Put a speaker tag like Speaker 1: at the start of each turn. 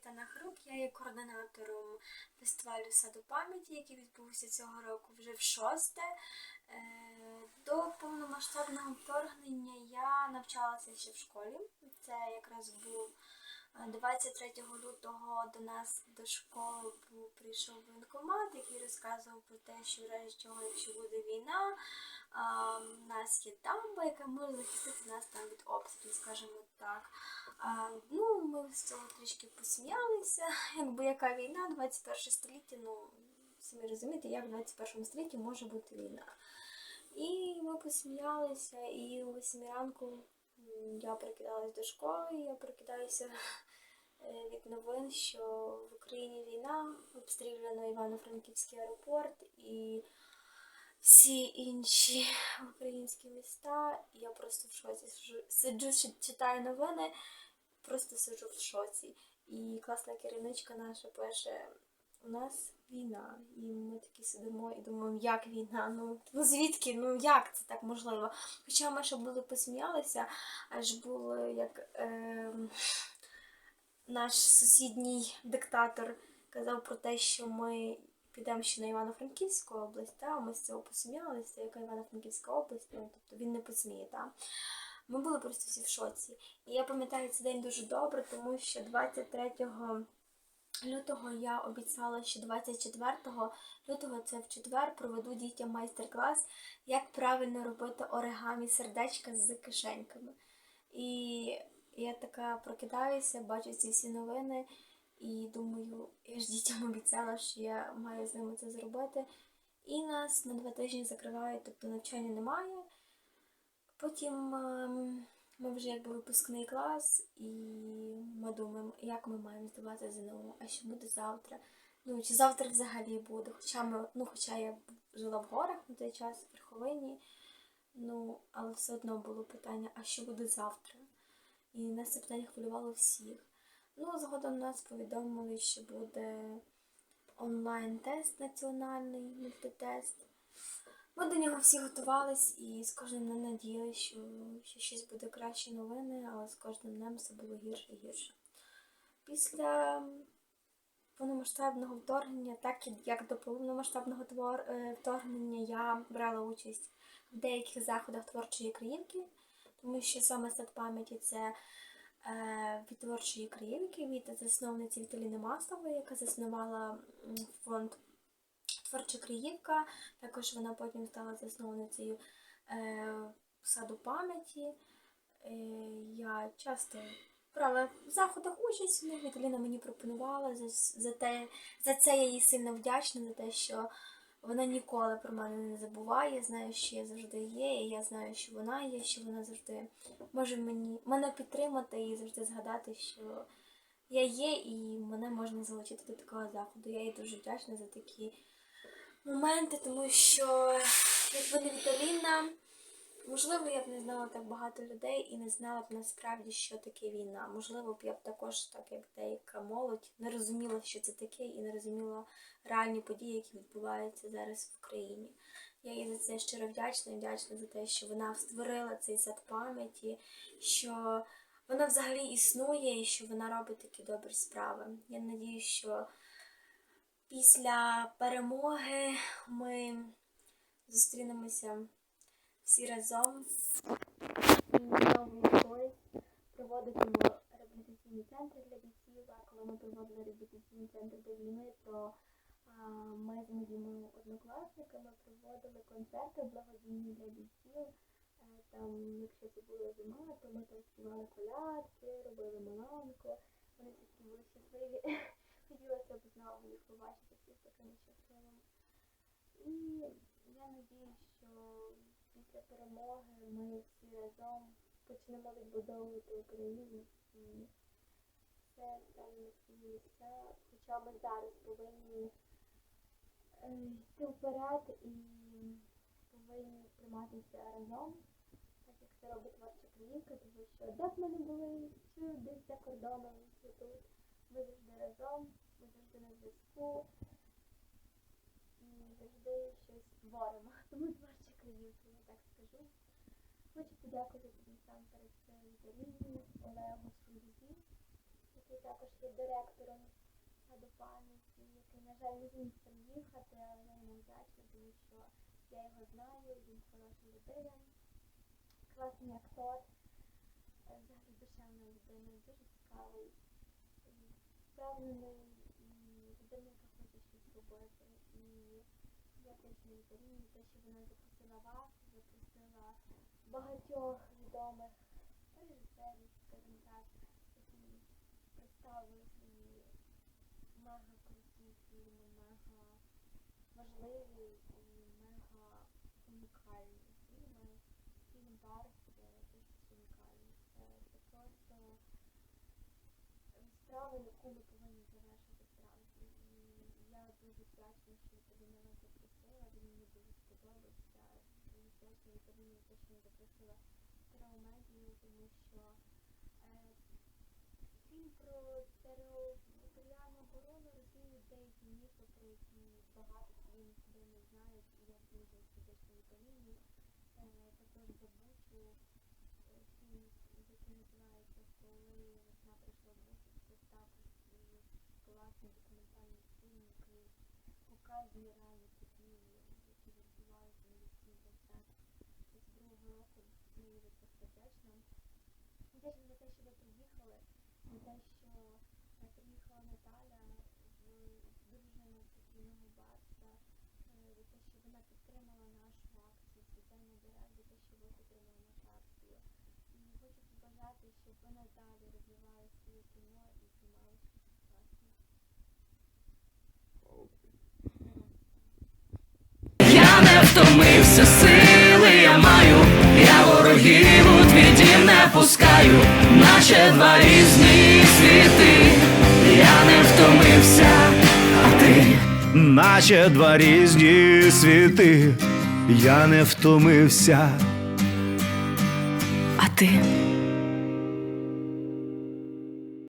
Speaker 1: Маргарита Нахрук, я є координатором фестивалю саду пам'яті, який відбувся цього року вже в шосте. Е, До повномасштабного вторгнення я навчалася ще в школі. Це якраз був е, 23 лютого до нас до школи прийшов воєнкомат, який розказував про те, що в чого, якщо буде війна, а, в нас є дамба, яка може захистити нас там від обстрілів, скажімо так. А, ну, ми з цього трішки посміялися. Якби яка війна, 21 століття, ну, самі розумієте, як в 21 столітті може бути війна. І ми посміялися, і о 8 ранку я прикидалась до школи, я прикидаюся е, від новин, що в Україні війна, обстріляно Івано-Франківський аеропорт і всі інші українські міста. Я просто в шоці сиджу, читаю новини, просто сиджу в шоці. І класна керівничка наша пише: у нас війна. І ми такі сидимо і думаємо, як війна? Ну, ну звідки? Ну як це так можливо? Хоча ми ще були посміялися, аж було як е, наш сусідній диктатор казав про те, що ми підемо ще на Івано-Франківську область, та ми з цього посміялися, яка Івано-Франківська область, ну тобто він не посміє, та. Ми були просто всі в шоці. І я пам'ятаю цей день дуже добре, тому що 23 лютого я обіцяла, що 24 лютого це в четвер проведу дітям майстер-клас, як правильно робити оригамі сердечка з кишеньками. І я така прокидаюся, бачу ці всі новини і думаю, я ж дітям обіцяла, що я маю з ними це зробити. І нас на два тижні закривають, тобто навчання немає. Потім ем, ми вже якби випускний клас, і ми думаємо, як ми маємо здавати ЗНО, а що буде завтра. Ну, чи завтра взагалі буде. Хоча ми, ну, хоча я жила в горах на той час, в Верховині, ну, але все одно було питання, а що буде завтра? І нас це питання хвилювало всіх. Ну, згодом нас повідомили, що буде онлайн-тест національний, мультитест. Ми до нього всі готувались і з кожним днем надіялися, що, що щось буде краще новини, але з кожним днем все було гірше і гірше. Після повномасштабного вторгнення, так як до повномасштабного е, вторгнення, я брала участь в деяких заходах творчої краївки, тому що саме сад пам'яті це від творчої краївки, від засновниці Віталіни Маслової, яка заснувала фонд Творча Криївка. Також вона потім стала засновницею е, саду пам'яті. Е, я часто брала в заходах участь, них Віталіна мені пропонувала. За, за, те, за це я їй сильно вдячна, за те, що вона ніколи про мене не забуває. Знаю, що я завжди є, і я знаю, що вона є, що вона завжди може мені мене підтримати і завжди згадати, що я є, і мене можна залучити до такого заходу. Я їй дуже вдячна за такі моменти, тому що якби не Віталіна, можливо, я б не знала так багато людей і не знала б насправді, що таке війна. Можливо, б я б також, так як деяка молодь, не розуміла, що це таке, і не розуміла реальні події, які відбуваються зараз в Україні. Я їй за це щиро вдячна вдячна за те, що вона створила цей сад пам'яті, що вона взагалі існує і що вона робить такі добрі справи. Я надію, що після перемоги ми зустрінемося всі разом. Новий той проводитимемо реабілітаційні центри для бійців. А коли ми проводили реабілітаційні центри для війни, то а, ми з моїми однокласниками проводили концерти благодійні для бійців. Е, Там, якщо це була зима, то ми там співали колядки, робили маланку. Вони всі такі були щасливі. Хотілося б знову їх побачити всіх такими щасливими. І я надію, що після перемоги ми всі разом почнемо відбудовувати Україну і все стане свої місця. Хоча ми зараз повинні е, йти вперед і повинні триматися разом, так як це робить творча краївка, тому що де б ми не були, чи десь за кордоном, чи тут. Ми завжди разом, ми завжди на зв'язку і завжди щось творимо. Тому так скажу. Хочу подякувати тобі сам перед Віталіні, Олегу за який також є директором пам'яті, який, на жаль, не зміг приїхати, але я йому вдячна, тому що я його знаю, він хороша людина, класний актор, е, взагалі душевна людина, дуже цікавий, впевнений людина, яка хоче щось робити. І я вдячна Віталіні, те, що вона запросила вас, багатьох відомих режисерів, скажімо так, які представили свої мега круті фільми, мега важливі і мега унікальні фільми. Фільм Барс це дуже унікальний. Це просто справа, яку ми повинні завершити справді. І я дуже вдячна, що Віталіна нас запросила, він мені дуже сподобався. Дуже вдячна Віталіні за те, вона стереомедію, тому що е, фільм про територіальну оборону розвіює деякі міфи, про які багато країн себе не знають, і я дуже вдячна Віталіні. Е, також за Бучу е, фільм, який називається Коли весна прийшла в Бучу, це також дуже класний документальний фільм, який показує реальні події, які відбуваються на цій концерт 22 року. І вдячна. Вдячна за те, що ви приїхали, за те, що приїхала Наталя в дружина покійного батька, е, за те, що вона підтримала нашу акцію «Світання дерев, за те, що ви підтримали нашу акцію. І хочу побажати, щоб ви надалі розвивали своє кіно і знімали щось класне.
Speaker 2: Я не втомився, сили пускаю, наче два різні світи, я не втомився, а ти.
Speaker 3: Наче два різні світи, я не втомився.
Speaker 2: А ти